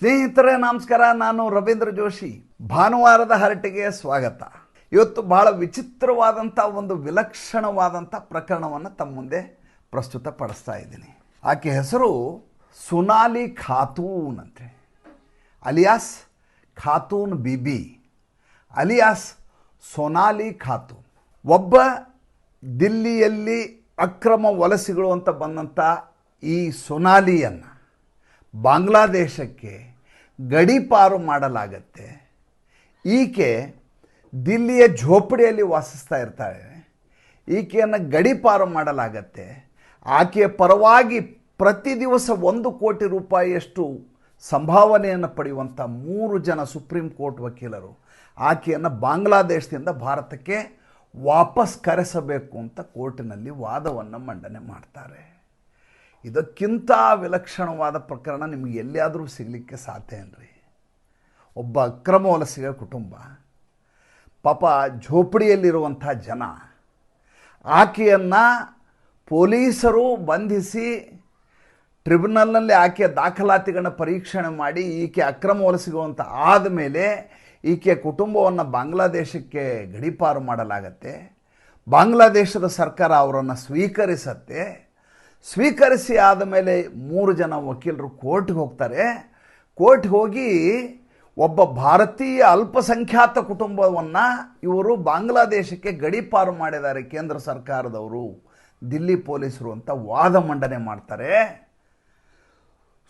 ಸ್ನೇಹಿತರೆ, ನಮಸ್ಕಾರ. ನಾನು ರವೀಂದ್ರ ಜೋಶಿ. ಭಾನುವಾರದ ಹರಟೆಗೆ ಸ್ವಾಗತ. ಇವತ್ತು ಬಹಳ ವಿಚಿತ್ರವಾದಂಥ ಒಂದು ವಿಲಕ್ಷಣವಾದಂಥ ಪ್ರಕರಣವನ್ನು ತಮ್ಮ ಮುಂದೆ ಪ್ರಸ್ತುತಪಡಿಸ್ತಾ ಇದ್ದೀನಿ. ಆಕೆ ಹೆಸರು ಸುನಾಲಿ ಖಾತೂನ್ ಅಂತೆ. ಅಲಿಯಾಸ್ ಖಾತೂನ್ ಬಿಬಿ. ಅಲಿಯಾಸ್ ಸೊನಾಲಿ ಖಾತೂನ್. ಒಬ್ಬ ದಿಲ್ಲಿಯಲ್ಲಿ ಅಕ್ರಮ ವಲಸಿಗಳು ಅಂತ ಬಂದಂಥ ಈ ಸೊನಾಲಿಯನ್ನು ಬಾಂಗ್ಲಾದೇಶಕ್ಕೆ ಗಡೀಪಾರು ಮಾಡಲಾಗತ್ತೆ. ಈಕೆ ದಿಲ್ಲಿಯ ಝೋಪಡಿಯಲ್ಲಿ ವಾಸಿಸ್ತಾ ಇರ್ತಾಳೆ. ಈಕೆಯನ್ನು ಗಡಿಪಾರು ಮಾಡಲಾಗತ್ತೆ. ಆಕೆಯ ಪರವಾಗಿ ಪ್ರತಿ ದಿವಸ ಒಂದು ಕೋಟಿ ರೂಪಾಯಿಯಷ್ಟು ಸಂಭಾವನೆಯನ್ನು ಪಡೆಯುವಂಥ ಮೂರು ಜನ ಸುಪ್ರೀಂ ಕೋರ್ಟ್ ವಕೀಲರು ಆಕೆಯನ್ನು ಬಾಂಗ್ಲಾದೇಶದಿಂದ ಭಾರತಕ್ಕೆ ವಾಪಸ್ ಕರೆಸಬೇಕು ಅಂತ ಕೋರ್ಟಿನಲ್ಲಿ ವಾದವನ್ನು ಮಂಡನೆ ಮಾಡ್ತಾರೆ. ಇದಕ್ಕಿಂತ ವಿಲಕ್ಷಣವಾದ ಪ್ರಕರಣ ನಿಮಗೆ ಎಲ್ಲಿಯಾದರೂ ಸಿಗಲಿಕ್ಕೆ ಸಾಧ್ಯ ಏನ್ರಿ? ಒಬ್ಬ ಅಕ್ರಮ ವಲಸಿಗ ಕುಟುಂಬ. ಪಾಪ ಝೋಪಡಿಯಲ್ಲಿರುವಂಥ ಜನ. ಆಕೆಯನ್ನು ಪೊಲೀಸರು ಬಂಧಿಸಿ ಟ್ರಿಬ್ಯುನಲ್ನಲ್ಲಿ ಆಕೆಯ ದಾಖಲಾತಿಗಳನ್ನು ಪರೀಕ್ಷಣೆ ಮಾಡಿ ಈಕೆ ಅಕ್ರಮ ವಲಸಿಗುವಂಥ ಆದ ಆದಮೇಲೆ ಈಕೆಯ ಕುಟುಂಬವನ್ನು ಬಾಂಗ್ಲಾದೇಶಕ್ಕೆ ಗಡೀಪಾರು ಮಾಡಲಾಗತ್ತೆ. ಬಾಂಗ್ಲಾದೇಶದ ಸರ್ಕಾರ ಅವರನ್ನು ಸ್ವೀಕರಿಸತ್ತೆ. ಸ್ವೀಕರಿಸಿ ಆದಮೇಲೆ ಮೂರು ಜನ ವಕೀಲರು ಕೋರ್ಟ್ಗೆ ಹೋಗ್ತಾರೆ. ಕೋರ್ಟ್ಗೆ ಹೋಗಿ ಒಬ್ಬ ಭಾರತೀಯ ಅಲ್ಪಸಂಖ್ಯಾತ ಕುಟುಂಬವನ್ನು ಇವರು ಬಾಂಗ್ಲಾದೇಶಕ್ಕೆ ಗಡೀಪಾರು ಮಾಡಿದ್ದಾರೆ ಕೇಂದ್ರ ಸರ್ಕಾರದವರು. ದಿಲ್ಲಿ ಪೊಲೀಸರು ಅಂತ ವಾದ ಮಂಡನೆ ಮಾಡ್ತಾರೆ.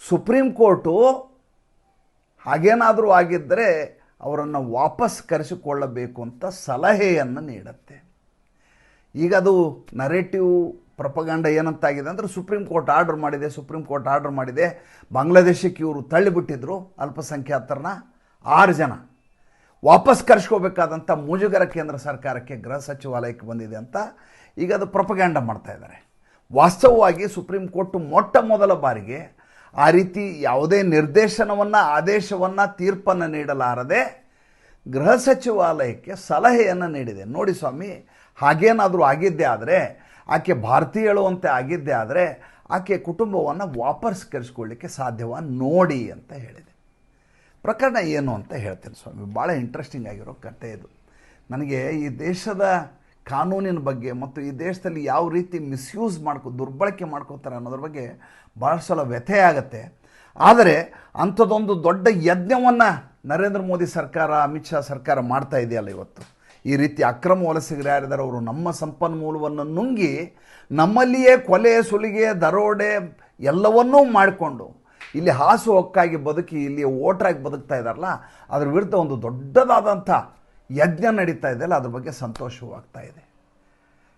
ಸುಪ್ರೀಂ ಕೋರ್ಟು ಹಾಗೇನಾದರೂ ಆಗಿದ್ದರೆ ಅವರನ್ನು ವಾಪಸ್ ಕರೆಸಿಕೊಳ್ಳಬೇಕು ಅಂತ ಸಲಹೆಯನ್ನು ನೀಡುತ್ತೆ. ಈಗ ಅದು ನರೇಟಿವ್ ಪ್ರಪಗಂಡ ಏನಂತಾಗಿದೆ ಅಂದರೆ ಸುಪ್ರೀಂ ಕೋರ್ಟ್ ಆರ್ಡರ್ ಮಾಡಿದೆ, ಸುಪ್ರೀಂ ಕೋರ್ಟ್ ಆರ್ಡರ್ ಮಾಡಿದೆ. ಬಾಂಗ್ಲಾದೇಶಕ್ಕೆ ಇವರು ತಳ್ಳಿಬಿಟ್ಟಿದ್ರು ಅಲ್ಪಸಂಖ್ಯಾತರನ್ನ. ಆರು ಜನ. ವಾಪಸ್ ಕರೆಸ್ಕೋಬೇಕಾದಂಥ ಮುಜುಗರ ಕೇಂದ್ರ ಸರ್ಕಾರಕ್ಕೆ ಗೃಹ ಸಚಿವಾಲಯಕ್ಕೆ ಬಂದಿದೆ ಅಂತ ಈಗ ಅದು ಪ್ರಪಗಂಡ ಮಾಡ್ತಾ ಇದ್ದಾರೆ. ವಾಸ್ತವವಾಗಿ ಸುಪ್ರೀಂ ಕೋರ್ಟ್ ಮೊಟ್ಟ ಮೊದಲ ಬಾರಿಗೆ ಆ ರೀತಿ ಯಾವುದೇ ನಿರ್ದೇಶನವನ್ನು, ಆದೇಶವನ್ನು, ತೀರ್ಪನ್ನು ನೀಡಲಾರದೆ ಗೃಹ ಸಚಿವಾಲಯಕ್ಕೆ ಸಲಹೆಯನ್ನು ನೀಡಿದೆ. ನೋಡಿ ಸ್ವಾಮಿ, ಹಾಗೇನಾದರೂ ಆಗಿದ್ದೇ ಆದರೆ ಆಕೆ ಭಾರತೀಯಳು ಅಂತ ಆಗಿದ್ದೆ ಆದರೆ ಆಕೆ ಕುಟುಂಬವನ್ನು ವಾಪಸ್ ಕರೆಸ್ಕೊಳ್ಳಿಕ್ಕೆ ಸಾಧ್ಯವ ನೋಡಿ ಅಂತ ಹೇಳಿದೆ. ಪ್ರಕರಣ ಏನು ಅಂತ ಹೇಳ್ತೇನೆ ಸ್ವಾಮಿ. ಭಾಳ ಇಂಟ್ರೆಸ್ಟಿಂಗ್ ಆಗಿರೋ ಕಥೆ ಇದು. ನನಗೆ ಈ ದೇಶದ ಕಾನೂನಿನ ಬಗ್ಗೆ ಮತ್ತು ಈ ದೇಶದಲ್ಲಿ ಯಾವ ರೀತಿ ಮಿಸ್ಯೂಸ್ ಮಾಡ್ಕೊ, ದುರ್ಬಳಕೆ ಮಾಡ್ಕೋತಾರೆ ಅನ್ನೋದ್ರ ಬಗ್ಗೆ ಭಾಳ ಸಲ ವ್ಯಥೆ ಆಗುತ್ತೆ. ಆದರೆ ಅಂಥದ್ದೊಂದು ದೊಡ್ಡ ಯಜ್ಞವನ್ನು ನರೇಂದ್ರ ಮೋದಿ ಸರ್ಕಾರ, ಅಮಿತ್ ಶಾ ಸರ್ಕಾರ ಮಾಡ್ತಾ ಇದೆಯಲ್ಲ ಇವತ್ತು? ಈ ರೀತಿ ಅಕ್ರಮ ವಲಸಿಗರು ಯಾರಿದ್ದಾರೆ ಅವರು ನಮ್ಮ ಸಂಪನ್ಮೂಲವನ್ನು ನುಂಗಿ ನಮ್ಮಲ್ಲಿಯೇ ಕೊಲೆ, ಸುಲಿಗೆ, ದರೋಡೆ ಎಲ್ಲವನ್ನೂ ಮಾಡಿಕೊಂಡು ಇಲ್ಲಿ ಹಾಸು ಹೊಕ್ಕಾಗಿ ಬದುಕಿ ಇಲ್ಲಿ ಓಟ್ರಾಗಿ ಬದುಕ್ತಾ ಇದ್ದಾರಲ್ಲ, ಅದ್ರ ವಿರುದ್ಧ ಒಂದು ದೊಡ್ಡದಾದಂಥ ಯಜ್ಞ ನಡೀತಾ ಇದೆಯಲ್ಲ ಅದ್ರ ಬಗ್ಗೆ ಸಂತೋಷವೂ ಆಗ್ತಾ ಇದೆ.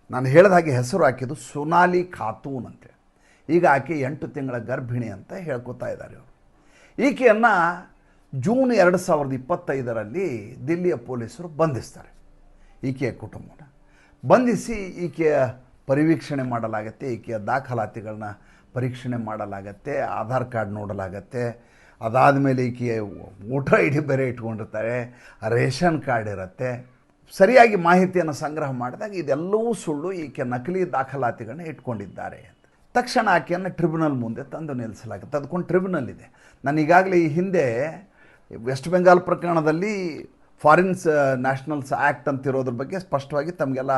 ನಾನು ಹೇಳಿದ ಹಾಗೆ ಹೆಸರು ಹಾಕಿದ್ದು ಸುನಾಲಿ ಖಾತೂನ್ ಅಂತೇಳಿ ಈಗ ಆಕೆ ಎಂಟು ತಿಂಗಳ ಗರ್ಭಿಣಿ ಅಂತ ಹೇಳ್ಕೊತಾ ಇದ್ದಾರೆ ಇವರು. ಈಕೆಯನ್ನು ಜೂನ್ ಎರಡು ಸಾವಿರದ ಇಪ್ಪತ್ತೈದರಲ್ಲಿ ದಿಲ್ಲಿಯ ಪೊಲೀಸರು ಬಂಧಿಸ್ತಾರೆ. ಈಕೆಯ ಕುಟುಂಬನ. ಬಂಧಿಸಿ ಈಕೆಯ ಪರಿವೀಕ್ಷಣೆ ಮಾಡಲಾಗತ್ತೆ, ಈಕೆಯ ದಾಖಲಾತಿಗಳನ್ನ ಪರೀಕ್ಷಣೆ ಮಾಡಲಾಗತ್ತೆ, ಆಧಾರ್ ಕಾರ್ಡ್ ನೋಡಲಾಗತ್ತೆ. ಅದಾದ ಮೇಲೆ ಈಕೆಯ ವೋಟರ್ ಐ ಡಿ ಬೇರೆ ಇಟ್ಕೊಂಡಿರ್ತಾರೆ, ರೇಷನ್ ಕಾರ್ಡ್ ಇರುತ್ತೆ. ಸರಿಯಾಗಿ ಮಾಹಿತಿಯನ್ನು ಸಂಗ್ರಹ ಮಾಡಿದಾಗ ಇದೆಲ್ಲವೂ ಸುಳ್ಳು ಈಕೆ ನಕಲಿ ದಾಖಲಾತಿಗಳನ್ನ ಇಟ್ಕೊಂಡಿದ್ದಾರೆ ಅಂತ. ತಕ್ಷಣ ಆಕೆಯನ್ನು ಟ್ರಿಬ್ಯುನಲ್ ಮುಂದೆ ತಂದು ನಿಲ್ಲಿಸಲಾಗುತ್ತೆ. ಅದಕ್ಕೊಂದು ಟ್ರಿಬ್ಯುನಲ್ ಇದೆ. ನಾನು ಈಗಾಗಲೇ ಈ ಹಿಂದೆ ವೆಸ್ಟ್ ಬೆಂಗಾಲ್ ಪ್ರಕರಣದಲ್ಲಿ ಫಾರಿನ್ಸ್ ನ್ಯಾಷನಲ್ಸ್ ಆ್ಯಕ್ಟ್ ಅಂತಿರೋದ್ರ ಬಗ್ಗೆ ಸ್ಪಷ್ಟವಾಗಿ ತಮಗೆಲ್ಲ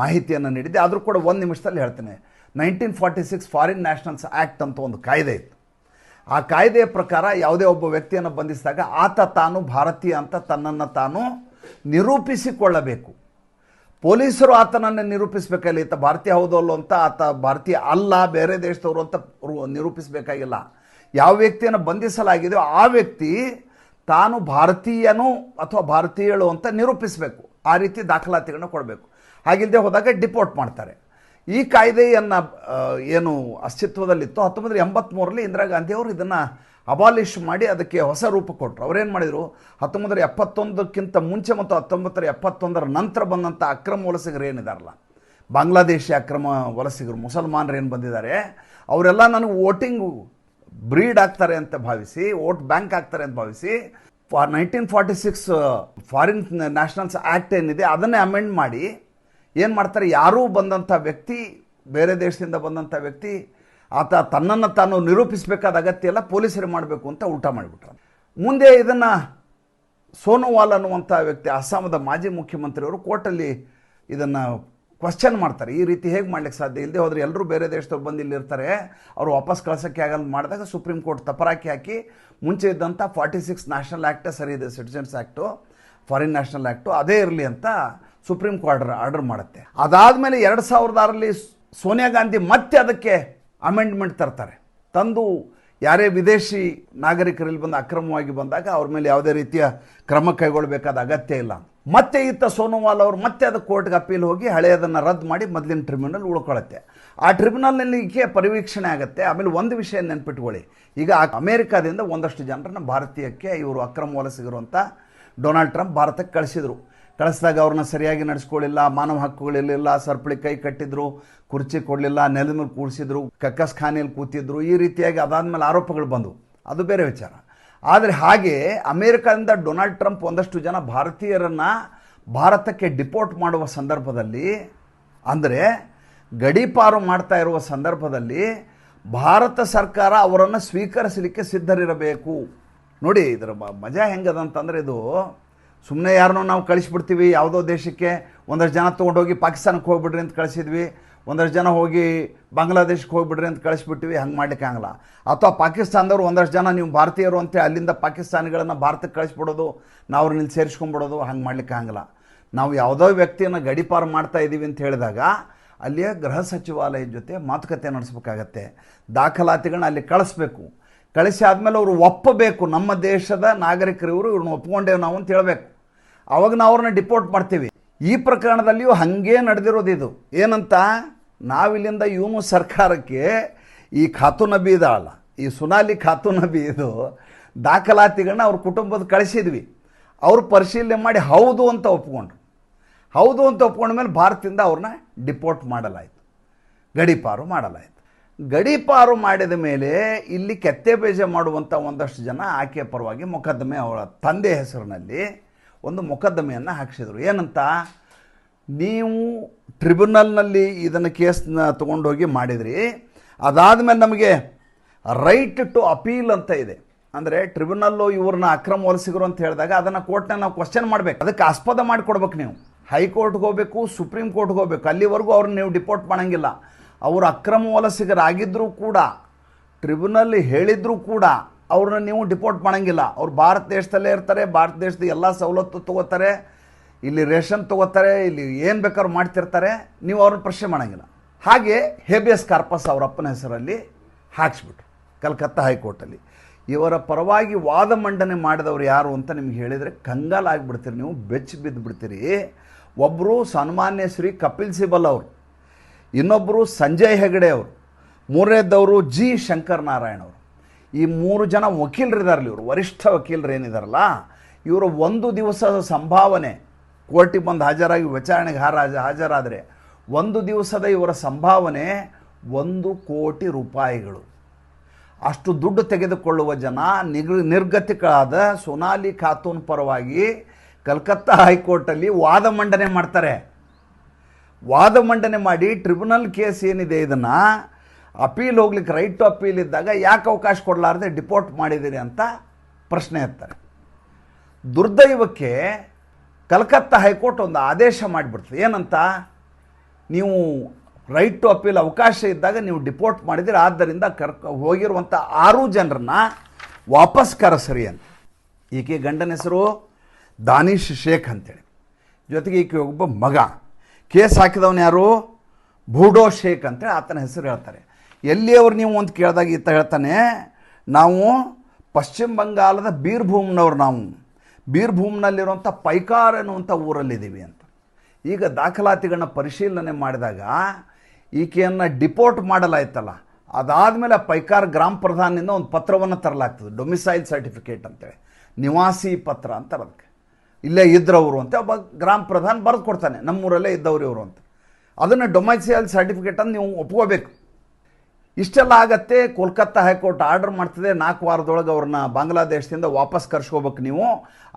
ಮಾಹಿತಿಯನ್ನು ನೀಡಿದ್ದೆ. ಆದರೂ ಕೂಡ ಒಂದು ನಿಮಿಷದಲ್ಲಿ ಹೇಳ್ತೇನೆ. Nineteen forty six foreign nationals act ಅಂತ ಒಂದು ಕಾಯ್ದೆ ಇತ್ತು. ಆ ಕಾಯ್ದೆಯ ಪ್ರಕಾರ ಯಾವುದೇ ಒಬ್ಬ ವ್ಯಕ್ತಿಯನ್ನು ಬಂಧಿಸಿದಾಗ ಆತ ತಾನು ಭಾರತೀಯ ಅಂತ ತನ್ನನ್ನು ತಾನು ನಿರೂಪಿಸಿಕೊಳ್ಳಬೇಕು. ಪೊಲೀಸರು ಆತನನ್ನು ನಿರೂಪಿಸಬೇಕಲ್ಲ ಈತ ಭಾರತೀಯ ಹೌದಲ್ಲೋ ಅಂತ ಆತ ಭಾರತೀಯ ಅಲ್ಲ, ಬೇರೆ ದೇಶದವರು ಅಂತ ನಿರೂಪಿಸಬೇಕಾಗಿಲ್ಲ. ಯಾವ ವ್ಯಕ್ತಿಯನ್ನು ಬಂಧಿಸಲಾಗಿದೆಯೋ ಆ ವ್ಯಕ್ತಿ ತಾನು ಭಾರತೀಯನು ಅಥವಾ ಭಾರತೀಯಳು ಅಂತ ನಿರೂಪಿಸಬೇಕು. ಆ ರೀತಿ ದಾಖಲಾತಿಗಳನ್ನ ಕೊಡಬೇಕು. ಹಾಗಿಲ್ಲದೆ ಹೋದಾಗ ಡಿಪೋರ್ಟ್ ಮಾಡ್ತಾರೆ. ಈ ಕಾಯ್ದೆಯನ್ನು ಏನು ಅಸ್ತಿತ್ವದಲ್ಲಿತ್ತು ಹತ್ತೊಂಬತ್ತು ಎಂಬತ್ತ್ಮೂರರಲ್ಲಿ ಇಂದಿರಾ ಗಾಂಧಿಯವರು ಇದನ್ನು ಅಬಾಲಿಷ್ ಮಾಡಿ ಅದಕ್ಕೆ ಹೊಸ ರೂಪ ಕೊಟ್ಟರು ಅವರೇನು ಮಾಡಿದರು? ಹತ್ತೊಂಬತ್ತರ ಎಪ್ಪತ್ತೊಂದಕ್ಕಿಂತ ಮುಂಚೆ ಮತ್ತು ಹತ್ತೊಂಬತ್ತರ ಎಪ್ಪತ್ತೊಂದರ ನಂತರ ಬಂದಂಥ ಅಕ್ರಮ ವಲಸಿಗರು ಏನಿದಾರಲ್ಲ? ಬಾಂಗ್ಲಾದೇಶಿ ಅಕ್ರಮ ವಲಸಿಗರು, ಮುಸಲ್ಮಾನರು ಏನು ಬಂದಿದ್ದಾರೆ? ಅವರೆಲ್ಲ ನನಗೆ ವೋಟಿಂಗು ಬ್ರೀಡ್ ಆಗ್ತಾರೆ ಅಂತ ಭಾವಿಸಿ, ವೋಟ್ ಬ್ಯಾಂಕ್ ಆಗ್ತಾರೆ ಅಂತ ಭಾವಿಸಿ nineteen forty six foreign nationals act ಏನಿದೆ, ಅದನ್ನೇ ಅಮೆಂಡ್ ಮಾಡಿ ಏನು ಮಾಡ್ತಾರೆ, ಯಾರೂ ಬಂದಂಥ ವ್ಯಕ್ತಿ, ಬೇರೆ ದೇಶದಿಂದ ಬಂದಂಥ ವ್ಯಕ್ತಿ, ಆತ ತನ್ನನ್ನು ತಾನು ನಿರೂಪಿಸಬೇಕಾದ ಅಗತ್ಯ ಎಲ್ಲ ಪೊಲೀಸರು ಮಾಡಬೇಕು ಅಂತ ಊಟ ಮಾಡಿಬಿಟ್ರು. ಮುಂದೆ ಇದನ್ನು ಸೋನೋವಾಲ್ ಅನ್ನುವಂಥ ವ್ಯಕ್ತಿ ಅಸ್ಸಾಮದ ಮಾಜಿ ಮುಖ್ಯಮಂತ್ರಿಯವರು ಕೋರ್ಟಲ್ಲಿ ಇದನ್ನು ಕ್ವಶನ್ ಮಾಡ್ತಾರೆ. ಈ ರೀತಿ ಹೇಗೆ ಮಾಡ್ಲಿಕ್ಕೆ ಸಾಧ್ಯ? ಇಲ್ಲದೆ ಹೋದರೆ ಎಲ್ಲರೂ ಬೇರೆ ದೇಶದವ್ರು ಬಂದು ಇಲ್ಲಿ ಇರ್ತಾರೆ ಅವ್ರು ವಾಪಸ್ ಕಳ್ಸೋಕ್ಕೆ ಆಗಲ್ಲ ಮಾಡಿದಾಗ ಸುಪ್ರೀಂ ಕೋರ್ಟ್ ತಪರಾಕಿ ಹಾಕಿ ಮುಂಚೆ ಇದ್ದಂಥ ಫಾರ್ಟಿ ಸಿಕ್ಸ್ ನ್ಯಾಷನಲ್ ಆ್ಯಕ್ಟೇ ಸರಿ ಇದೆ citizens act foreign national act ಅದೇ ಇರಲಿ ಅಂತ ಸುಪ್ರೀಂ ಕೋರ್ಟ್ ಆರ್ಡರ್ ಮಾಡುತ್ತೆ. ಅದಾದಮೇಲೆ ಎರಡು ಸಾವಿರದ ಆರಲ್ಲಿ ಸೋನಿಯಾ ಗಾಂಧಿ ಮತ್ತೆ ಅದಕ್ಕೆ ಅಮೆಂಡ್ಮೆಂಟ್ ತರ್ತಾರೆ. ತಂದು ಯಾರೇ ವಿದೇಶಿ ನಾಗರಿಕರಲ್ಲಿ ಬಂದು ಅಕ್ರಮವಾಗಿ ಬಂದಾಗ ಅವ್ರ ಮೇಲೆ ಯಾವುದೇ ರೀತಿಯ ಕ್ರಮ ಕೈಗೊಳ್ಳಬೇಕಾದ ಅಗತ್ಯ ಇಲ್ಲ ಮತ್ತೆ ಇತ್ತ ಸೋನೋವಾಲ್ ಅವರು ಮತ್ತೆ ಅದು ಕೋರ್ಟ್ಗೆ ಅಪೀಲ್ ಹೋಗಿ ಹಳೆಯದನ್ನು ರದ್ದು ಮಾಡಿ ಮೊದಲಿನ ಟ್ರಿಬ್ಯುನಲ್ ಉಳ್ಕೊಳ್ಳುತ್ತೆ ಆ ಟ್ರಿಬ್ಯುನಲ್ನಲ್ಲಿ ಈಕೆ ಪರಿವೀಕ್ಷಣೆ ಆಗುತ್ತೆ. ಆಮೇಲೆ ಒಂದು ವಿಷಯ ನೆನ್ಪಿಟ್ಕೊಳ್ಳಿ. ಈಗ ಅಮೇರಿಕಾದಿಂದ ಒಂದಷ್ಟು ಜನರನ್ನು ಭಾರತೀಯಕ್ಕೆ ಇವರು ಅಕ್ರಮ ವಲಸಿಗಿರುವಂಥ ಡೊನಾಲ್ಡ್ ಟ್ರಂಪ್ ಭಾರತಕ್ಕೆ ಕಳಿಸಿದರು. ಕಳಿಸಿದಾಗ ಅವ್ರನ್ನ ಸರಿಯಾಗಿ ನಡೆಸ್ಕೊಳ್ಳಿಲ್ಲ ಮಾನವ ಹಕ್ಕುಗಳಿರಲಿಲ್ಲ ಸರ್ಪಳಿ ಕೈ ಕಟ್ಟಿದ್ರು, ಕುರ್ಚಿ ಕೊಡಲಿಲ್ಲ, ನೆಲದ ಮೇಲೆ ಕೂಡಿಸಿದ್ರು ಕಕ್ಕಸ್ ಕೂತಿದ್ರು, ಈ ರೀತಿಯಾಗಿ ಅದಾದಮೇಲೆ ಆರೋಪಗಳು ಬಂದವು. ಅದು ಬೇರೆ ವಿಚಾರ. ಆದರೆ ಹಾಗೆ ಅಮೇರಿಕಾದಿಂದ ಡೊನಾಲ್ಡ್ ಟ್ರಂಪ್ ಒಂದಷ್ಟು ಜನ ಭಾರತೀಯರನ್ನು ಭಾರತಕ್ಕೆ ಡಿಪೋರ್ಟ್ ಮಾಡುವ ಸಂದರ್ಭದಲ್ಲಿ, ಅಂದರೆ ಗಡೀಪಾರು ಮಾಡ್ತಾ ಇರುವ ಸಂದರ್ಭದಲ್ಲಿ ಭಾರತ ಸರ್ಕಾರ ಅವರನ್ನು ಸ್ವೀಕರಿಸಲಿಕ್ಕೆ ಸಿದ್ಧರಿರಬೇಕು. ನೋಡಿ, ಇದರ ಮಜಾ ಹೆಂಗದಂತಂದರೆ ಇದು ಸುಮ್ಮನೆ ಯಾರನ್ನೋ ನಾವು ಕಳಿಸ್ಬಿಡ್ತೀವಿ, ಯಾವುದೋ ದೇಶಕ್ಕೆ ಒಂದಷ್ಟು ಜನ ತೊಗೊಂಡೋಗಿ ಪಾಕಿಸ್ತಾನಕ್ಕೆ ಹೋಗ್ಬಿಡ್ರಿ ಅಂತ ಕಳಿಸಿದ್ವಿ, ಒಂದಷ್ಟು ಜನ ಹೋಗಿ ಬಾಂಗ್ಲಾದೇಶಕ್ಕೆ ಹೋಗ್ಬಿಡ್ರಿ ಅಂತ ಕಳಿಸ್ಬಿಟ್ಟಿವಿ, ಹಂಗೆ ಮಾಡ್ಲಿಕ್ಕೆ ಆಗಲ್ಲ. ಅಥವಾ ಪಾಕಿಸ್ತಾನದವ್ರು ಒಂದಷ್ಟು ಜನ ನೀವು ಭಾರತೀಯರು ಅಂತ ಅಲ್ಲಿಂದ ಪಾಕಿಸ್ತಾನಿಗಳನ್ನು ಭಾರತಕ್ಕೆ ಕಳಿಸ್ಬಿಡೋದು, ನಾವು ಅವ್ರನ್ನ ಇಲ್ಲಿ ಸೇರಿಸ್ಕೊಂಡ್ಬಿಡೋದು ಹಂಗೆ ಮಾಡ್ಲಿಕ್ಕೆ ಆಗಲ್ಲ. ನಾವು ಯಾವುದೋ ವ್ಯಕ್ತಿಯನ್ನು ಗಡಿಪಾರು ಮಾಡ್ತಾ ಇದ್ದೀವಿ ಅಂತ ಹೇಳಿದಾಗ ಅಲ್ಲಿಯ ಗೃಹ ಸಚಿವಾಲಯದ ಜೊತೆ ಮಾತುಕತೆ ನಡೆಸಬೇಕಾಗತ್ತೆ. ದಾಖಲಾತಿಗಳನ್ನ ಅಲ್ಲಿ ಕಳಿಸ್ಬೇಕು. ಕಳಿಸಿ ಆದಮೇಲೆ ಅವರು ಒಪ್ಪಬೇಕು, ನಮ್ಮ ದೇಶದ ನಾಗರಿಕರು ಇವರು, ಇವ್ರನ್ನ ಒಪ್ಕೊಂಡೇವು ನಾವು ಅಂತ ಹೇಳಬೇಕು. ಅವಾಗ ನಾವು ಅವ್ರನ್ನ ಡಿಪೋರ್ಟ್ ಮಾಡ್ತೀವಿ. ಈ ಪ್ರಕರಣದಲ್ಲಿಯೂ ಹಾಗೇ ನಡೆದಿರೋದು ಇದು. ಏನಂತ? ನಾವಿಲ್ಲಿಂದ ಇವನು ಸರ್ಕಾರಕ್ಕೆ ಈ ಖಾತು ನಬಿ ಈ ಸುನಾಲಿ ಖಾತು ನಬಿ ಇದು ದಾಖಲಾತಿಗಳನ್ನ ಅವ್ರ ಕುಟುಂಬದ ಕಳಿಸಿದ್ವಿ. ಅವ್ರು ಪರಿಶೀಲನೆ ಮಾಡಿ ಹೌದು ಅಂತ ಒಪ್ಕೊಂಡ್ರು. ಹೌದು ಅಂತ ಒಪ್ಕೊಂಡ ಮೇಲೆ ಭಾರತದಿಂದ ಅವ್ರನ್ನ ಡಿಪೋರ್ಟ್ ಮಾಡಲಾಯಿತು. ಗಡೀಪಾರು ಮಾಡಲಾಯಿತು. ಗಡೀಪಾರು ಮಾಡಿದ ಮೇಲೆ ಇಲ್ಲಿ ಕೆತ್ತೆ ಬೇಜ ಮಾಡುವಂಥ ಒಂದಷ್ಟು ಜನ ಆಕೆಯ ಪರವಾಗಿ ಮೊಕದ್ದಮೆ ಅವಳ ತಂದೆ ಹೆಸರಿನಲ್ಲಿ ಒಂದು ಮೊಕದ್ದಮೆಯನ್ನು ಹಾಕಿಸಿದರು. ಏನಂತ? ನೀವು ಟ್ರಿಬ್ಯುನಲ್ನಲ್ಲಿ ಇದನ್ನು ಕೇಸ್ನ ತೊಗೊಂಡೋಗಿ ಮಾಡಿದ್ರಿ. ಅದಾದಮೇಲೆ ನಮಗೆ ರೈಟ್ ಟು ಅಪೀಲ್ ಅಂತ ಇದೆ. ಅಂದರೆ ಟ್ರಿಬ್ಯುನಲ್ಲು ಇವ್ರನ್ನ ಅಕ್ರಮ ವಲಸಿಗರು ಅಂತ ಹೇಳಿದಾಗ ಅದನ್ನು ಕೋರ್ಟ್ನ ನಾವು ಕ್ವಶನ್ ಮಾಡಬೇಕು. ಅದಕ್ಕೆ ಆಸ್ಪದ ಮಾಡಿಕೊಡ್ಬೇಕು ನೀವು. ಹೈಕೋರ್ಟ್ಗೆ ಹೋಗಬೇಕು, ಸುಪ್ರೀಂ ಕೋರ್ಟ್ಗೆ ಹೋಗಬೇಕು. ಅಲ್ಲಿವರೆಗೂ ಅವ್ರನ್ನ ನೀವು ಡಿಪೋರ್ಟ್ ಮಾಡೋಂಗಿಲ್ಲ. ಅವರು ಅಕ್ರಮ ವಲಸಿಗರಾಗಿದ್ದರೂ ಕೂಡ, ಟ್ರಿಬ್ಯುನಲ್ ಹೇಳಿದರೂ ಕೂಡ ಅವ್ರನ್ನ ನೀವು ಡಿಪೋರ್ಟ್ ಮಾಡೋಂಗಿಲ್ಲ. ಅವ್ರು ಭಾರತ ದೇಶದಲ್ಲೇ ಇರ್ತಾರೆ, ಭಾರತ ದೇಶದ ಎಲ್ಲ ಸವಲತ್ತು ತೊಗೋತಾರೆ, ಇಲ್ಲಿ ರೇಷನ್ ತೊಗೋತಾರೆ, ಇಲ್ಲಿ ಏನು ಬೇಕಾದ್ರೂ ಮಾಡ್ತಿರ್ತಾರೆ, ನೀವು ಅವ್ರನ್ನ ಪ್ರಶ್ನೆ ಮಾಡೋಂಗಿಲ್ಲ. ಹಾಗೆ ಹೇಬಿಯಸ್ ಕಾರ್ಪಸ್ ಅವರ ಅಪ್ಪನ ಹೆಸರಲ್ಲಿ ಹಾಕ್ಸ್ಬಿಟ್ರು, ಕಲ್ಕತ್ತಾ ಹೈಕೋರ್ಟಲ್ಲಿ. ಇವರ ಪರವಾಗಿ ವಾದ ಮಂಡನೆ ಮಾಡಿದವರು ಯಾರು ಅಂತ ನಿಮ್ಗೆ ಹೇಳಿದರೆ ಕಂಗಾಲಾಗ್ಬಿಡ್ತೀರಿ ನೀವು, ಬೆಚ್ಚಿ ಬಿದ್ದು ಬಿಡ್ತೀರಿ ಒಬ್ಬರು ಸನ್ಮಾನ್ಯ ಶ್ರೀ ಕಪಿಲ್ ಸಿಬಲ್ ಅವರು ಇನ್ನೊಬ್ಬರು ಸಂಜಯ್ ಹೆಗಡೆ ಅವರು, ಮೂರನೇದವರು ಜಿ ಶಂಕರ್ ನಾರಾಯಣ್ ಅವರು. ಈ ಮೂರು ಜನ ವಕೀಲರಿದಾರಲ್ಲ ಇವರು, ವರಿಷ್ಠ ವಕೀಲರು ಏನಿದಾರಲ್ಲ, ಇವರು ಒಂದು ದಿವಸದ ಸಂಭಾವನೆ ಕೋರ್ಟಿಗೆ ಬಂದು ಹಾಜರಾಗಿ ವಿಚಾರಣೆಗೆ ಹಾರಾಜ ಹಾಜರಾದರೆ ಒಂದು ದಿವಸದ ಇವರ ಸಂಭಾವನೆ ಒಂದು ಕೋಟಿ ರೂಪಾಯಿಗಳು. ಅಷ್ಟು ದುಡ್ಡು ತೆಗೆದುಕೊಳ್ಳುವ ಜನ ನಿರ್ ನಿರ್ಗತಿಕಳಾದ ಸೋನಾಲಿ ಖಾತೂನ್ ಪರವಾಗಿ ಕಲ್ಕತ್ತಾ ಹೈಕೋರ್ಟಲ್ಲಿ ವಾದ ಮಂಡನೆ ಮಾಡ್ತಾರೆ. ವಾದ ಮಂಡನೆ ಮಾಡಿ ಟ್ರಿಬ್ಯುನಲ್ ಕೇಸ್ ಏನಿದೆ ಇದನ್ನು ಅಪೀಲ್ ಹೋಗ್ಲಿಕ್ಕೆ ರೈಟ್ ಟು ಅಪೀಲ್ ಇದ್ದಾಗ ಯಾಕೆ ಅವಕಾಶ ಕೊಡಲಾರದೆ ಡಿಪೋರ್ಟ್ ಮಾಡಿದ್ದೀರಿ ಅಂತ ಪ್ರಶ್ನೆ ಎತ್ತಾರೆ. ದುರ್ದೈವಕ್ಕೆ ಕಲ್ಕತ್ತಾ ಹೈಕೋರ್ಟ್ ಒಂದು ಆದೇಶ ಮಾಡಿಬಿಡ್ತದೆ. ಏನಂತ? ನೀವು ರೈಟ್ ಟು ಅಪೀಲ್ ಅವಕಾಶ ಇದ್ದಾಗ ನೀವು ಡಿಪೋರ್ಟ್ ಮಾಡಿದಿರಿ, ಆದ್ದರಿಂದ ಕರ್ಕ ಹೋಗಿರುವಂಥ ಆರು ಜನರನ್ನ ವಾಪಸ್ ಕರೆಸರಿ ಅಂತ. ಈಕೆ ಗಂಡನ ಹೆಸರು ದಾನಿಶ್ ಶೇಖ್ ಅಂತೇಳಿ. ಜೊತೆಗೆ ಈಕೆ ಒಬ್ಬ ಮಗ. ಕೇಸ್ ಹಾಕಿದವನು ಯಾರು? ಬೂಡೋ ಶೇಖ್ ಅಂತೇಳಿ ಆತನ ಹೆಸರು ಹೇಳ್ತಾರೆ. ಎಲ್ಲಿಯವ್ರು ನೀವು ಅಂತ ಕೇಳಿದಾಗ ಈತ ಹೇಳ್ತಾನೆ, ನಾವು ಪಶ್ಚಿಮ ಬಂಗಾಲದ ಬೀರ್ಭೂಮ್ನವ್ರು ನಾವು. ಬೀರ್ಭೂಮ್ನಲ್ಲಿರುವಂಥ ಪೈಕಾರ್ ಅನ್ನುವಂಥ ಊರಲ್ಲಿದ್ದೀವಿ ಅಂತ. ಈಗ ದಾಖಲಾತಿಗಳನ್ನ ಪರಿಶೀಲನೆ ಮಾಡಿದಾಗ ಈಕೆಯನ್ನು ಡಿಪೋರ್ಟ್ ಮಾಡಲಾಯ್ತಲ್ಲ, ಅದಾದಮೇಲೆ ಪೈಕಾರ್ ಗ್ರಾಮ ಪ್ರಧಾನಿಂದ ಒಂದು ಪತ್ರವನ್ನು ತರಲಾಗ್ತದೆ ಡೊಮಿಸೈಲ್ ಸರ್ಟಿಫಿಕೇಟ್ ಅಂತೇಳಿ. ನಿವಾಸಿ ಪತ್ರ ಅಂತ ಅದಕ್ಕೆ. ಇಲ್ಲೇ ಇದ್ರವರು ಅಂತ ಒಬ್ಬ ಗ್ರಾಮ ಪ್ರಧಾನ್ ಬರೆದು ಕೊಡ್ತಾನೆ, ನಮ್ಮೂರಲ್ಲೇ ಇದ್ದವ್ರು ಇವರು ಅಂತ. ಅದನ್ನು ಡೊಮೈಸಿಯಲ್ ಸರ್ಟಿಫಿಕೇಟನ್ನು ನೀವು ಒಪ್ಕೋಬೇಕು. ಇಷ್ಟೆಲ್ಲ ಆಗತ್ತೆ, ಕೋಲ್ಕತ್ತಾ ಹೈಕೋರ್ಟ್ ಆರ್ಡರ್ ಮಾಡ್ತದೆ, ನಾಲ್ಕು ವಾರದೊಳಗೆ ಅವ್ರನ್ನ ಬಾಂಗ್ಲಾದೇಶದಿಂದ ವಾಪಸ್ ಕರ್ಸ್ಕೋಬೇಕು ನೀವು.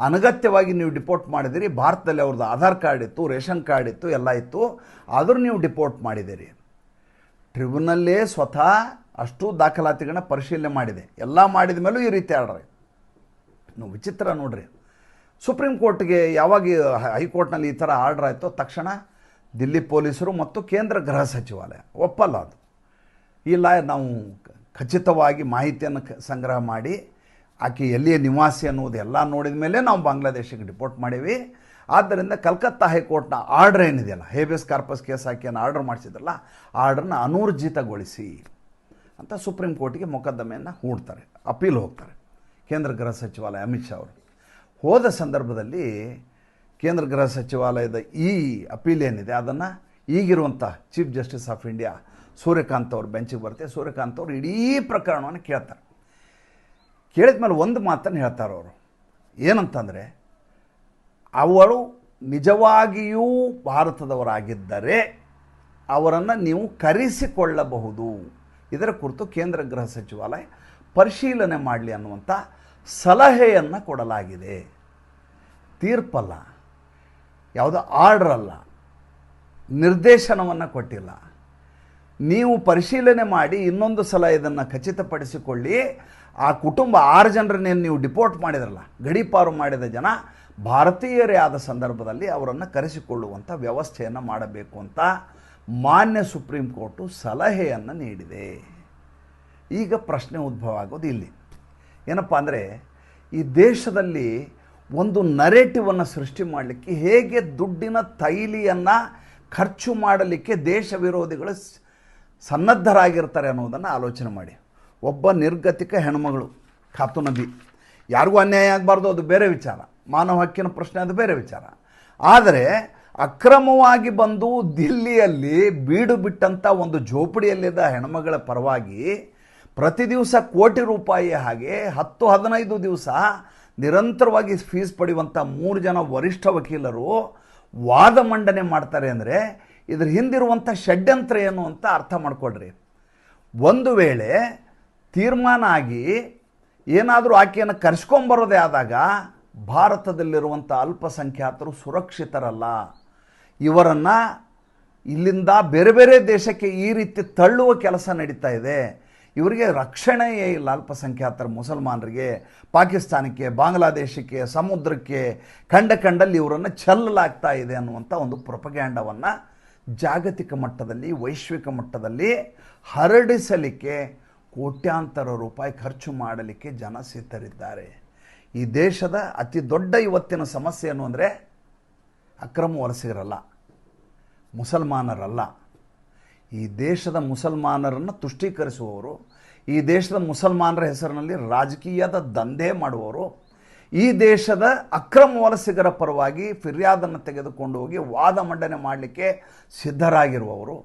ಅನಗತ್ಯವಾಗಿ ನೀವು ಡಿಪೋರ್ಟ್ ಮಾಡಿದಿರಿ ಭಾರತದಲ್ಲಿ ಅವ್ರದ್ದು ಆಧಾರ್ ಕಾರ್ಡ್ ಇತ್ತು, ರೇಷನ್ ಕಾರ್ಡ್ ಇತ್ತು, ಎಲ್ಲ ಇತ್ತು. ಆದರೂ ನೀವು ಡಿಪೋರ್ಟ್ ಮಾಡಿದಿರಿ ಟ್ರಿಬ್ಯುನಲ್ಲೇ ಸ್ವತಃ ಅಷ್ಟು ದಾಖಲಾತಿಗಳನ್ನ ಪರಿಶೀಲನೆ ಮಾಡಿದೆ. ಎಲ್ಲ ಮಾಡಿದ ಮೇಲೂ ಈ ರೀತಿ ಆಡ್ರಿ. ನೀವು ವಿಚಿತ್ರ ನೋಡ್ರಿ. ಸುಪ್ರೀಂ ಕೋರ್ಟ್ಗೆ ಯಾವಾಗ ಹೈಕೋರ್ಟ್ನಲ್ಲಿ ಈ ಥರ ಆರ್ಡ್ರ್ ಆಯಿತೋ ತಕ್ಷಣ ದಿಲ್ಲಿ ಪೊಲೀಸರು ಮತ್ತು ಕೇಂದ್ರ ಗೃಹ ಸಚಿವಾಲಯ ಒಪ್ಪಲ್ಲ ಅದು. ಇಲ್ಲ, ನಾವು ಖಚಿತವಾಗಿ ಮಾಹಿತಿಯನ್ನು ಸಂಗ್ರಹ ಮಾಡಿ, ಆಕೆ ಎಲ್ಲಿಯ ನಿವಾಸಿ ಅನ್ನುವುದು ಎಲ್ಲ ನೋಡಿದ ಮೇಲೆ ನಾವು ಬಾಂಗ್ಲಾದೇಶಕ್ಕೆ ರಿಪೋರ್ಟ್ ಮಾಡೀವಿ. ಆದ್ದರಿಂದ ಕಲ್ಕತ್ತಾ ಹೈಕೋರ್ಟ್ನ ಆರ್ಡರ್ ಏನಿದೆಯಲ್ಲ, ಹೇಬಿಯಸ್ ಕಾರ್ಪಸ್ ಕೇಸ್ ಹಾಕಿ ಏನು ಆರ್ಡರ್ ಮಾಡಿಸಿದ್ರಲ್ಲ, ಆರ್ಡರ್ನ ಅನೂರ್ಜಿತಗೊಳಿಸಿ ಅಂತ ಸುಪ್ರೀಂ ಕೋರ್ಟಿಗೆ ಮೊಕದ್ದಮೆಯನ್ನು ಹೂಡ್ತಾರೆ, ಅಪೀಲ್ ಹೋಗ್ತಾರೆ ಕೇಂದ್ರ ಗೃಹ ಸಚಿವಾಲಯ, ಅಮಿತ್ ಶಾ ಅವರು. ಹೋದ ಸಂದರ್ಭದಲ್ಲಿ ಕೇಂದ್ರ ಗೃಹ ಸಚಿವಾಲಯದ ಈ ಅಪೀಲ್ ಏನಿದೆ, ಅದನ್ನು ಈಗಿರುವಂಥ chief justice of India Suryakant ಅವ್ರ ಬೆಂಚಿಗೆ ಬರ್ತೆ, ಸೂರ್ಯಕಾಂತ್ ಅವರು ಇಡೀ ಪ್ರಕರಣವನ್ನು ಕೇಳ್ತಾರೆ. ಕೇಳಿದ ಮೇಲೆ ಒಂದು ಮಾತನ್ನು ಹೇಳ್ತಾರೆ ಅವರು. ಏನಂತಂದರೆ, ಅವಳು ನಿಜವಾಗಿಯೂ ಭಾರತದವರಾಗಿದ್ದರೆ ಅವರನ್ನು ನೀವು ಕರೆಸಿಕೊಳ್ಳಬಹುದು. ಇದರ ಕುರಿತು ಕೇಂದ್ರ ಗೃಹ ಸಚಿವಾಲಯ ಪರಿಶೀಲನೆ ಮಾಡಲಿ ಅನ್ನುವಂಥ ಸಲಹೆಯನ್ನು ಕೊಡಲಾಗಿದೆ. ತೀರ್ಪಲ್ಲ, ಯಾವುದೋ ಆರ್ಡ್ರಲ್ಲ ನಿರ್ದೇಶನವನ್ನು ಕೊಟ್ಟಿಲ್ಲ. ನೀವು ಪರಿಶೀಲನೆ ಮಾಡಿ ಇನ್ನೊಂದು ಸಲ ಇದನ್ನು ಖಚಿತಪಡಿಸಿಕೊಳ್ಳಿ. ಆ ಕುಟುಂಬ ಆರು ಜನರನ್ನೇನು ನೀವು ಡಿಪೋರ್ಟ್ ಮಾಡಿದ್ರಲ್ಲ ಗಡೀಪಾರು ಮಾಡಿದ ಜನ ಭಾರತೀಯರೇ ಆದ ಸಂದರ್ಭದಲ್ಲಿ ಅವರನ್ನು ಕರೆಸಿಕೊಳ್ಳುವಂಥ ವ್ಯವಸ್ಥೆಯನ್ನು ಮಾಡಬೇಕು ಅಂತ ಮಾನ್ಯ ಸುಪ್ರೀಂ ಕೋರ್ಟು ಸಲಹೆಯನ್ನು ನೀಡಿದೆ. ಈಗ ಪ್ರಶ್ನೆ ಉದ್ಭವ ಆಗೋದು ಇಲ್ಲಿ. ಏನಪ್ಪ ಅಂದರೆ, ಈ ದೇಶದಲ್ಲಿ ಒಂದು ನರೇಟಿವನ್ನು ಸೃಷ್ಟಿ ಮಾಡಲಿಕ್ಕೆ ಹೇಗೆ ದುಡ್ಡಿನ ತೈಲಿಯನ್ನು ಖರ್ಚು ಮಾಡಲಿಕ್ಕೆ ದೇಶ ವಿರೋಧಿಗಳು ಸನ್ನದ್ಧರಾಗಿರ್ತಾರೆ ಅನ್ನೋದನ್ನು ಆಲೋಚನೆ ಮಾಡಿ. ಒಬ್ಬ ನಿರ್ಗತಿಕ ಹೆಣ್ಮಗಳು, ಖಾತು ನಬಿ. ಯಾರಿಗೂ ಅನ್ಯಾಯ ಆಗಬಾರ್ದು, ಅದು ಬೇರೆ ವಿಚಾರ. ಮಾನವ ಹಕ್ಕಿನ ಪ್ರಶ್ನೆ, ಅದು ಬೇರೆ ವಿಚಾರ. ಆದರೆ ಅಕ್ರಮವಾಗಿ ಬಂದು ದಿಲ್ಲಿಯಲ್ಲಿ ಬೀಡು ಬಿಟ್ಟಂಥ ಒಂದು ಜೋಪಡಿಯಲ್ಲಿದ್ದ ಹೆಣ್ಮಗಳ ಪರವಾಗಿ ಪ್ರತಿ ದಿವಸ ಕೋಟಿ ರೂಪಾಯಿ ಹಾಗೆ ಹತ್ತು, ಹದಿನೈದು ದಿವಸ ನಿರಂತರವಾಗಿ ಫೀಸ್ ಪಡೆಯುವಂಥ ಮೂರು ಜನ ವರಿಷ್ಠ ವಕೀಲರು ವಾದ ಮಂಡನೆ ಮಾಡ್ತಾರೆ ಅಂದರೆ ಇದ್ರ ಹಿಂದಿರುವಂಥ ಷಡ್ಯಂತ್ರ ಏನು ಅಂತ ಅರ್ಥ ಮಾಡಿಕೊಡ್ರಿ ಒಂದು ವೇಳೆ ತೀರ್ಮಾನ ಆಗಿ ಏನಾದರೂ ಆಕೆಯನ್ನು ಕರೆಸ್ಕೊಂಬರೋದೇ ಆದಾಗ ಭಾರತದಲ್ಲಿರುವಂಥ ಅಲ್ಪಸಂಖ್ಯಾತರು ಸುರಕ್ಷಿತರಲ್ಲ. ಇವರನ್ನು ಇಲ್ಲಿಂದ ಬೇರೆ ಬೇರೆ ದೇಶಕ್ಕೆ ಈ ರೀತಿ ತಳ್ಳುವ ಕೆಲಸ ನಡೀತಾ ಇದೆ. ಇವರಿಗೆ ರಕ್ಷಣೆಯೇ ಇಲ್ಲ ಅಲ್ಪಸಂಖ್ಯಾತರ ಮುಸಲ್ಮಾನರಿಗೆ, ಪಾಕಿಸ್ತಾನಕ್ಕೆ, ಬಾಂಗ್ಲಾದೇಶಕ್ಕೆ, ಸಮುದ್ರಕ್ಕೆ ಕಂಡ ಕಂಡಲ್ಲಿ ಇವರನ್ನು ಚೆಲ್ಲಲಾಗ್ತಾ ಇದೆ ಅನ್ನುವಂಥ ಒಂದು ಪ್ರೊಪಗ್ಯಾಂಡವನ್ನು ಜಾಗತಿಕ ಮಟ್ಟದಲ್ಲಿ, ವೈಶ್ವಿಕ ಮಟ್ಟದಲ್ಲಿ ಹರಡಿಸಲಿಕ್ಕೆ ಕೋಟ್ಯಾಂತರ ರೂಪಾಯಿ ಖರ್ಚು ಮಾಡಲಿಕ್ಕೆ ಜನ ಸಿದ್ಧರಿದ್ದಾರೆ. ಈ ದೇಶದ ಅತಿ ದೊಡ್ಡ ಇವತ್ತಿನ ಸಮಸ್ಯೆ ಏನು ಅಂದರೆ ಅಕ್ರಮ ವಲಸಿಗರಲ್ಲ, ಮುಸಲ್ಮಾನರಲ್ಲ. ಈ ದೇಶದ ಮುಸಲ್ಮಾನರನ್ನು ತುಷ್ಟೀಕರಿಸುವವರು, ಈ ದೇಶದ ಮುಸಲ್ಮಾನರ ಹೆಸರಿನಲ್ಲಿ ರಾಜಕೀಯದ ದಂಧೆ ಮಾಡುವವರು ಈ ದೇಶದ ಅಕ್ರಮ ವಲಸಿಗರ ಪರವಾಗಿ ಫಿರ್ಯಾದನ್ನು ತೆಗೆದುಕೊಂಡು ಹೋಗಿ ವಾದ ಮಂಡನೆ ಮಾಡಲಿಕ್ಕೆ ಸಿದ್ಧರಾಗಿರುವವರು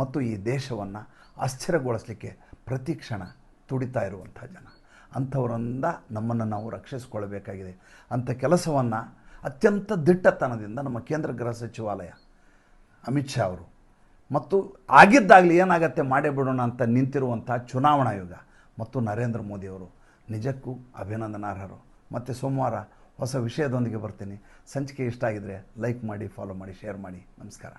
ಮತ್ತು ಈ ದೇಶವನ್ನು ಅಸ್ಥಿರಗೊಳಿಸಲಿಕ್ಕೆ ಪ್ರತಿ ಕ್ಷಣ ತುಡಿತಾ ಇರುವಂಥ ಜನ. ಅಂಥವರಿಂದ ನಮ್ಮನ್ನು ನಾವು ರಕ್ಷಿಸಿಕೊಳ್ಳಬೇಕಾಗಿದೆ ಅಂಥ ಕೆಲಸವನ್ನು ಅತ್ಯಂತ ದಿಟ್ಟತನದಿಂದ ನಮ್ಮ ಕೇಂದ್ರ ಗೃಹ ಸಚಿವಾಲಯ, ಅಮಿತ್ ಶಾ ಅವರು ಮತ್ತು ಆಗಿದ್ದಾಗಲಿ ಏನಾಗತ್ತೆ ಮಾಡೇ ಬಿಡೋಣ ಅಂತ ನಿಂತಿರುವಂಥ ಚುನಾವಣಾ ಆಯೋಗ ಮತ್ತು ನರೇಂದ್ರ ಮೋದಿಯವರು ನಿಜಕ್ಕೂ ಅಭಿನಂದನಾರ್ಹರು. ಮತ್ತು ಸೋಮವಾರ ಹೊಸ ವಿಷಯದೊಂದಿಗೆ ಬರ್ತೀನಿ. ಸಂಚಿಕೆ ಇಷ್ಟ ಆಗಿದರೆ ಲೈಕ್ ಮಾಡಿ ಫಾಲೋ ಮಾಡಿ ಶೇರ್ ಮಾಡಿ. ನಮಸ್ಕಾರ.